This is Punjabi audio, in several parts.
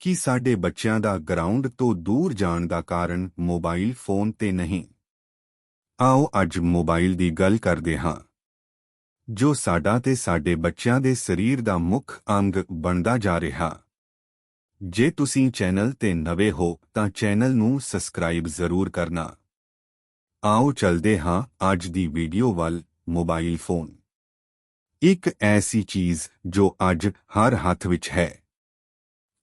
ਕਿ ਸਾਡੇ ਬੱਚਿਆਂ ਦਾ ਗਰਾਊਂਡ ਤੋਂ ਦੂਰ ਜਾਣ ਦਾ ਕਾਰਨ ਮੋਬਾਈਲ ਫੋਨ ਤੇ ਨਹੀਂ। ਆਓ ਅੱਜ ਮੋਬਾਈਲ ਦੀ ਗੱਲ ਕਰਦੇ ਹਾਂ। ਜੋ ਸਾਡਾ ਤੇ ਸਾਡੇ ਬੱਚਿਆਂ ਦੇ ਸਰੀਰ ਦਾ ਮੁੱਖ ਅੰਗ ਬਣਦਾ ਜਾ ਰਿਹਾ। ਜੇ ਤੁਸੀਂ ਚੈਨਲ ਤੇ ਨਵੇਂ ਹੋ, ਤਾਂ ਚੈਨਲ ਨੂੰ ਸਬਸਕ੍ਰਾਈਬ ਜ਼ਰੂਰ ਕਰਨਾ। ਆਓ ਚਲਦੇ ਹਾਂ ਅੱਜ ਦੀ ਵੀਡੀਓ ਵੱਲ, ਮੋਬਾਈਲ ਫੋਨ। ਇੱਕ ਐਸੀ ਚੀਜ਼ ਜੋ ਅੱਜ ਹਰ ਹੱਥ ਵਿੱਚ ਹੈ।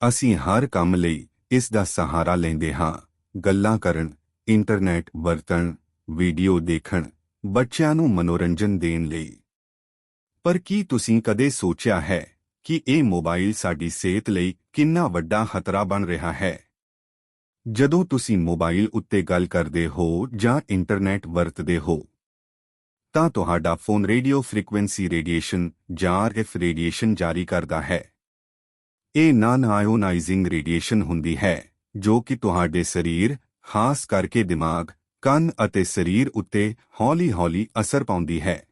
ਅਸੀਂ ਹਰ ਕੰਮ ਲਈ ਇਸ ਦਾ ਸਹਾਰਾ ਲੈਂਦੇ ਹਾਂ। ਗੱਲਾਂ ਕਰਨ, ਇੰਟਰਨੈਟ ਵਰਤਣ, ਵੀਡੀਓ ਦੇਖਣ, ਬੱਚਿਆਂ ਨੂੰ ਮਨੋਰੰਜਨ ਦੇਣ ਲਈ। ਪਰ ਕੀ ਤੁਸੀਂ ਕਦੇ ਸੋਚਿਆ ਹੈ ਕਿ ਇਹ ਮੋਬਾਈਲ ਸਾਡੀ ਸਿਹਤ ਲਈ ਕਿੰਨਾ ਵੱਡਾ ਖਤਰਾ ਬਣ ਰਿਹਾ ਹੈ? ਜਦੋਂ ਤੁਸੀਂ ਮੋਬਾਈਲ ਉੱਤੇ ਗੱਲ ਕਰਦੇ ਹੋ ਜਾਂ ਇੰਟਰਨੈਟ ਵਰਤਦੇ ਹੋ, ਤਾਂ ਤੁਹਾਡਾ ਫੋਨ ਰੇਡੀਓ ਫ੍ਰੀਕੁਐਂਸੀ ਰੇਡੀਏਸ਼ਨ ਜਾਂ ਆਰਐਫ ਰੇਡੀਏਸ਼ਨ ਜਾਰੀ ਕਰਦਾ ਹੈ। ਇਹ ਨਾਨ ਆਇਓਨਾਈਜ਼ਿੰਗ ਰੇਡੀਏਸ਼ਨ ਹੁੰਦੀ ਹੈ, ਜੋ ਕਿ ਤੁਹਾਡੇ ਸਰੀਰ, ਖਾਸ ਕਰਕੇ ਦਿਮਾਗ, ਕੰਨ ਅਤੇ ਸਰੀਰ ਉੱਤੇ ਹੌਲੀ-ਹੌਲੀ ਅਸਰ ਪਾਉਂਦੀ ਹੈ।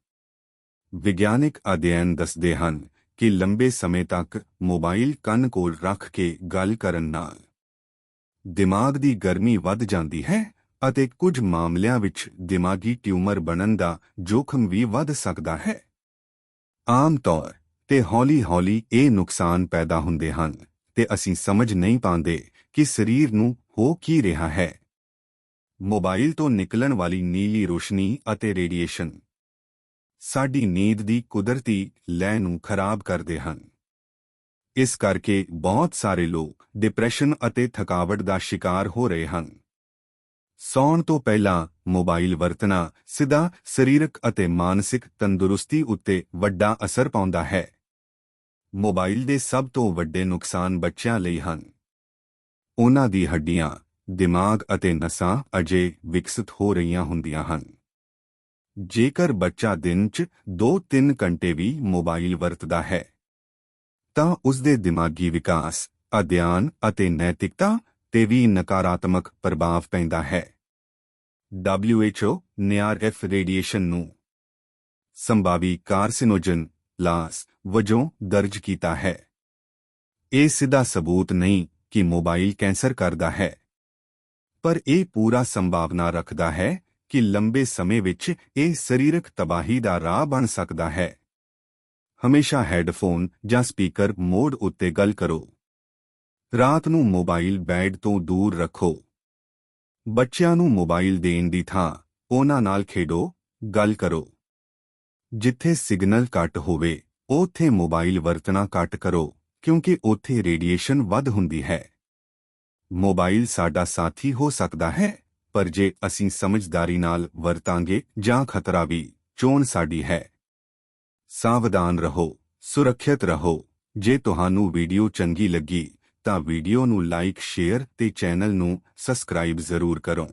ਵਿਗਿਆਨਿਕ ਅਧਿਐਨ ਦੱਸਦੇ ਹਨ ਕਿ ਲੰਬੇ ਸਮੇਂ ਤੱਕ ਮੋਬਾਈਲ ਕੰਨ ਕੋਲ ਰੱਖ ਕੇ ਗੱਲ ਕਰਨ ਨਾਲ ਦਿਮਾਗ ਦੀ ਗਰਮੀ ਵੱਧ ਜਾਂਦੀ ਹੈ ਅਤੇ ਕੁਝ ਮਾਮਲਿਆਂ ਵਿੱਚ ਦਿਮਾਗੀ ਟਿਊਮਰ ਬਣਨ ਦਾ ਜੋਖਮ ਵੀ ਵੱਧ ਸਕਦਾ ਹੈ। ਆਮ ਤੌਰ ਤੇ ਹੌਲੀ-ਹੌਲੀ ਇਹ ਨੁਕਸਾਨ ਪੈਦਾ ਹੁੰਦੇ ਹਨ ਤੇ ਅਸੀਂ ਸਮਝ ਨਹੀਂ ਪਾਉਂਦੇ ਕਿ ਸਰੀਰ ਨੂੰ ਹੋ ਕੀ ਰਿਹਾ ਹੈ। ਮੋਬਾਈਲ ਤੋਂ ਨਿਕਲਣ ਵਾਲੀ ਨੀਲੀ ਰੋਸ਼ਨੀ ਅਤੇ ਰੇਡੀਏਸ਼ਨ ਸਾਡੀ ਨੀਂਦ ਦੀ ਕੁਦਰਤੀ ਲੈ ਨੂੰ ਖਰਾਬ ਕਰਦੇ ਹਨ। ਇਸ ਕਰਕੇ ਬਹੁਤ ਸਾਰੇ ਲੋਕ ਡਿਪਰੈਸ਼ਨ ਅਤੇ ਥਕਾਵਟ ਦਾ ਸ਼ਿਕਾਰ ਹੋ ਰਹੇ ਹਨ। ਸੌਣ ਤੋਂ ਪਹਿਲਾਂ ਮੋਬਾਈਲ ਵਰਤਣਾ ਸਿੱਧਾ ਸਰੀਰਕ ਅਤੇ ਮਾਨਸਿਕ ਤੰਦਰੁਸਤੀ ਉੱਤੇ ਵੱਡਾ ਅਸਰ ਪਾਉਂਦਾ ਹੈ। ਮੋਬਾਈਲ ਦੇ ਸਭ ਤੋਂ ਵੱਡੇ ਨੁਕਸਾਨ ਬੱਚਿਆਂ ਲਈ ਹਨ। ਉਹਨਾਂ ਦੀ ਹੱਡੀਆਂ, ਦਿਮਾਗ ਅਤੇ ਨਸਾਂ ਅਜੇ ਵਿਕਸਿਤ ਹੋ ਰਹੀਆਂ ਹੁੰਦੀਆਂ ਹਨ। ਜੇਕਰ ਬੱਚਾ ਦਿਨ 'ਚ 2-3 ਘੰਟੇ ਵੀ ਮੋਬਾਈਲ ਵਰਤਦਾ ਹੈ, ਤਾਂ ਉਸ ਦੇ ਦਿਮਾਗੀ ਵਿਕਾਸ ਅਧਿਆਨ ਅਤੇ ਨੈਤਿਕਤਾ ਤੇ ਵੀ ਨਕਾਰਾਤਮਕ ਪ੍ਰਭਾਵ ਪੈਂਦਾ ਹੈ। WHO ਨੇ ਆਰਐਫ ਰੇਡੀਏਸ਼ਨ ਨੂੰ ਸੰਭਾਵੀ ਕਾਰਸਿਨੋਜਨ ਲਾਸ ਵਜੋਂ ਦਰਜ ਕੀਤਾ ਹੈ। ਇਹ ਸਿੱਧਾ ਸਬੂਤ ਨਹੀਂ ਕਿ ਮੋਬਾਈਲ ਕੈਂਸਰ ਕਰਦਾ ਹੈ। ਪਰ ਇਹ ਪੂਰਾ ਸੰਭਾਵਨਾ ਰੱਖਦਾ ਹੈ ਕਿ ਲੰਬੇ ਸਮੇਂ ਵਿੱਚ ਇਹ ਸਰੀਰਕ ਤਬਾਹੀ ਦਾ ਰਾਹ ਬਣ ਸਕਦਾ ਹੈ। ਹਮੇਸ਼ਾ ਹੈੱਡਫੋਨ ਜਾਂ ਸਪੀਕਰ ਮੋਡ ਉੱਤੇ ਗੱਲ ਕਰੋ। ਰਾਤ ਨੂੰ ਮੋਬਾਈਲ ਬੈੱਡ ਤੋਂ ਦੂਰ ਰੱਖੋ। ਬੱਚਿਆਂ ਨੂੰ ਮੋਬਾਈਲ ਦੇਣ ਦੀ ਥਾਂ, ਉਹਨਾਂ ਨਾਲ ਖੇਡੋ, ਗੱਲ ਕਰੋ। ਜਿੱਥੇ ਸਿਗਨਲ ਘੱਟ ਹੋਵੇ, ਉੱਥੇ ਮੋਬਾਈਲ ਵਰਤਣਾ ਘੱਟ ਕਰੋ, ਕਿਉਂਕਿ ਉੱਥੇ ਰੇਡੀਏਸ਼ਨ ਵੱਧ ਹੁੰਦੀ ਹੈ। ਮੋਬਾਈਲ ਸਾਡਾ ਸਾਥੀ ਹੋ ਸਕਦਾ ਹੈ, ਪਰ ਜੇ ਅਸੀਂ ਸਮਝਦਾਰੀ ਨਾਲ ਵਰਤਾਂਗੇ ਜਾਂ ਖਤਰਾ ਵੀ ਚੋਣ ਸਾਡੀ ਹੈ। ਸਾਵਧਾਨ ਰਹੋ, ਸੁਰੱਖਿਅਤ ਰਹੋ। ਜੇ ਤੁਹਾਨੂੰ ਵੀਡੀਓ ਚੰਗੀ ਲੱਗੀ, ਤਾਂ ਵੀਡੀਓ ਨੂੰ ਲਾਈਕ, ਸ਼ੇਅਰ ਤੇ ਚੈਨਲ ਨੂੰ ਸਬਸਕ੍ਰਾਈਬ ਜ਼ਰੂਰ ਕਰੋ।